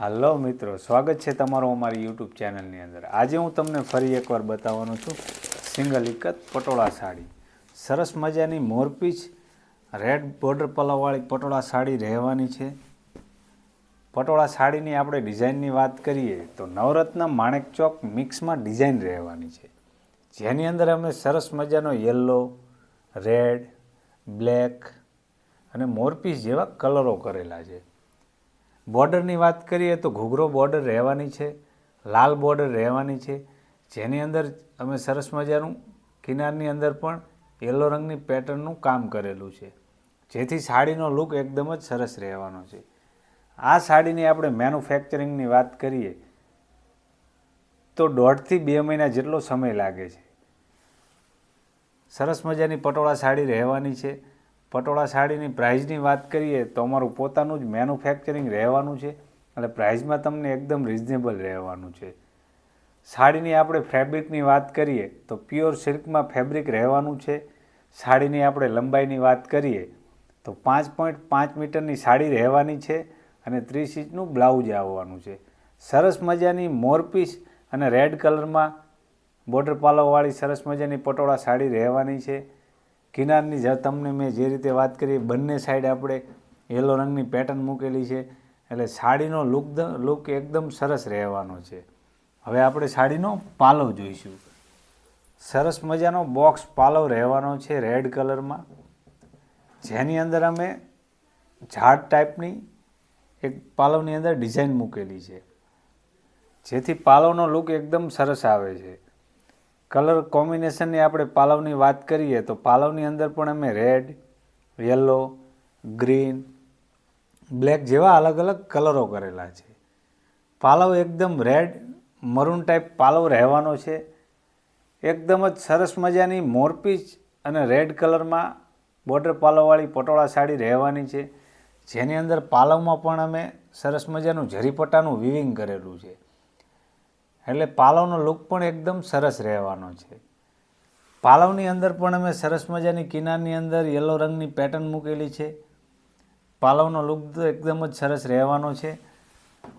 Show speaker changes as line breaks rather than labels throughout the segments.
હાલો મિત્રો, સ્વાગત છે તમારું અમારી યુટ્યુબ ચેનલની અંદર. આજે હું તમને ફરી એકવાર બતાવવાનો છું સિંગલ ઇકત પટોળા સાડી. સરસ મજાની મોરપીચ રેડ બોર્ડર પલાવવાળી પટોળા સાડી રહેવાની છે. પટોળા સાડીની આપણે ડિઝાઇનની વાત કરીએ તો નવરત્ન માણેક ચોક મિક્સમાં ડિઝાઇન રહેવાની છે. જેની અંદર અમે સરસ મજાનો યલો રેડ બ્લેક અને મોરપીસ જેવા કલરો કરેલા છે. બોર્ડરની વાત કરીએ તો ઘૂઘરો બોર્ડર રહેવાની છે, લાલ બોર્ડર રહેવાની છે. જેની અંદર અમે સરસ મજાનું કિનારની અંદર પણ યલો રંગની પેટર્નનું કામ કરેલું છે. જેથી સાડીનો લુક એકદમ જ સરસ રહેવાનો છે. આ સાડીની આપણે મેન્યુફેક્ચરિંગની વાત કરીએ તો દોઢથી બે મહિના જેટલો સમય લાગે છે. સરસ મજાની પટોળા સાડી રહેવાની છે. પટોળા સાડીની પ્રાઇઝની વાત કરીએ તો અમારું પોતાનું જ મેન્યુફેક્ચરિંગ રહેવાનું છે એટલે પ્રાઇઝમાં તમને એકદમ રિઝનેબલ રહેવાનું છે. સાડીની આપણે ફેબ્રિકની વાત કરીએ તો પ્યોર સિલ્કમાં ફેબ્રિક રહેવાનું છે. સાડીની આપણે લંબાઈની વાત કરીએ તો પાંચ પોઈન્ટ પાંચ મીટરની સાડી રહેવાની છે અને ત્રીસ ઇંચનું બ્લાઉઝ આવવાનું છે. સરસ મજાની મોરપીસ અને રેડ કલરમાં બોર્ડર પાલોવાળી સરસ મજાની પટોળા સાડી રહેવાની છે. કિનારની જ તમને મેં જે રીતે વાત કરી બંને સાઈડ આપણે યલો રંગની પેટર્ન મૂકેલી છે. એટલે સાડીનો લુક લુક એકદમ સરસ રહેવાનો છે. હવે આપણે સાડીનો પાલવ જોઈશું. સરસ મજાનો બોક્સ પાલવ રહેવાનો છે રેડ કલરમાં જેની અંદર અમે ઝાડ ટાઈપની એક પાલવની અંદર ડિઝાઇન મૂકેલી છે. જેથી પાલવનો લુક એકદમ સરસ આવે છે. કલર કોમ્બિનેશનની આપણે પાલવની વાત કરીએ તો પાલવની અંદર પણ અમે રેડ, યલો, ગ્રીન, બ્લેક જેવા અલગ અલગ કલરો કરેલા છે. પાલવ એકદમ રેડ, મરૂન ટાઈપ પાલવ રહેવાનો છે. એકદમ જ સરસ મજાની મોરપીચ અને રેડ કલરમાં બોર્ડર પાલવવાળી પટોળા સાડી રહેવાની છે. જેની અંદર પાલવમાં પણ અમે સરસ મજાનું જરીપટ્ટાનું વિવિંગ કરેલું છે. એટલે પાલવનો લુક પણ એકદમ સરસ રહેવાનો છે. પાલવની અંદર પણ અમે સરસ મજાની કિનારની અંદર યલો રંગની પેટર્ન મૂકેલી છે. પાલવનો લુક તો એકદમ જ સરસ રહેવાનો છે.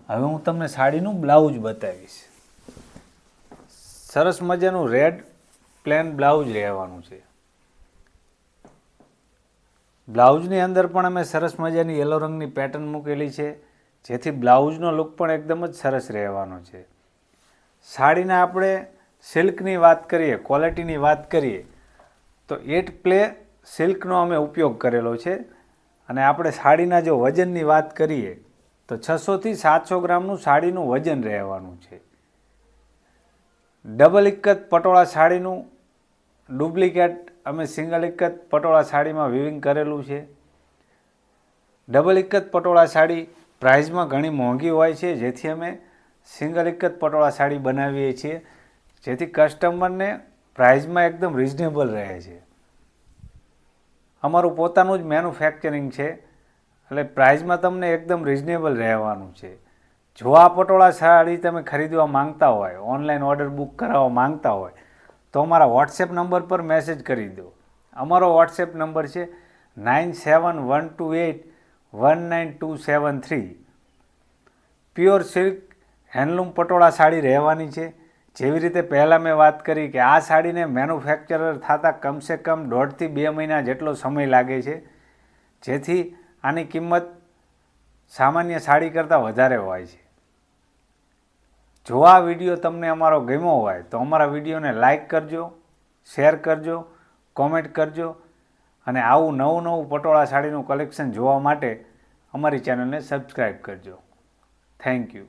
હવે હું તમને સાડીનું બ્લાઉઝ બતાવીશ. સરસ મજાનું રેડ પ્લેન બ્લાઉઝ રહેવાનું છે. બ્લાઉઝની અંદર પણ અમે સરસ મજાની યલો રંગની પેટર્ન મૂકેલી છે. જેથી બ્લાઉઝનો લુક પણ એકદમ જ સરસ રહેવાનો છે. સાડીના આપણે સિલ્કની વાત કરીએ, ક્વોલિટીની વાત કરીએ, તો એટ પ્લે સિલ્કનો અમે ઉપયોગ કરેલો છે. અને આપણે સાડીના જો વજનની વાત કરીએ, તો છસોથી સાતસો ગ્રામનું સાડીનું વજન રહેવાનું છે. ડબલ ઇક્કત પટોળા સાડીનું, ડુપ્લિકેટ અમે સિંગલ ઇક્કત પટોળા સાડીમાં વિવિંગ કરેલું છે. ડબલ ઇક્કત પટોળા સાડી પ્રાઇઝમાં ઘણી મોંઘી હોય છે, જેથી અમે સિંગલ એક જ પટોળા સાડી બનાવીએ છીએ, જેથી કસ્ટમરને પ્રાઇઝમાં એકદમ રિઝનેબલ રહે છે. અમારું પોતાનું જ મેન્યુફેક્ચરિંગ છે, એટલે પ્રાઇઝમાં તમને એકદમ રિઝનેબલ રહેવાનું છે. જો આ પટોળા સાડી તમે ખરીદવા માંગતા હોય ઓનલાઈન ઓર્ડર બુક કરાવવા માંગતા હોય, તો અમારા વોટ્સએપ નંબર પર મેસેજ કરી દો. અમારો વોટ્સએપ નંબર છે nine seven one two eight one nine two seven three pure silk handloom patola sari રહેવાની છે. જેવી રીતે પહેલાં મેં વાત કરી કે આ સાડીને મેન્યુફેક્ચરર થતાં કમસે કમ દોઢથી બે મહિના જેટલો સમય લાગે છે. જેથી આની કિંમત સામાન્ય સાડી કરતાં વધારે હોય છે. જો આ વીડિયો તમને અમારો ગમ્યો હોય તો અમારા વિડીયોને લાઇક કરજો, શેર કરજો, કોમેન્ટ કરજો અને આવું નવું નવું પટોળા સાડીનું કલેક્શન જોવા માટે અમારી ચેનલને સબસ્ક્રાઈબ કરજો. Thank you.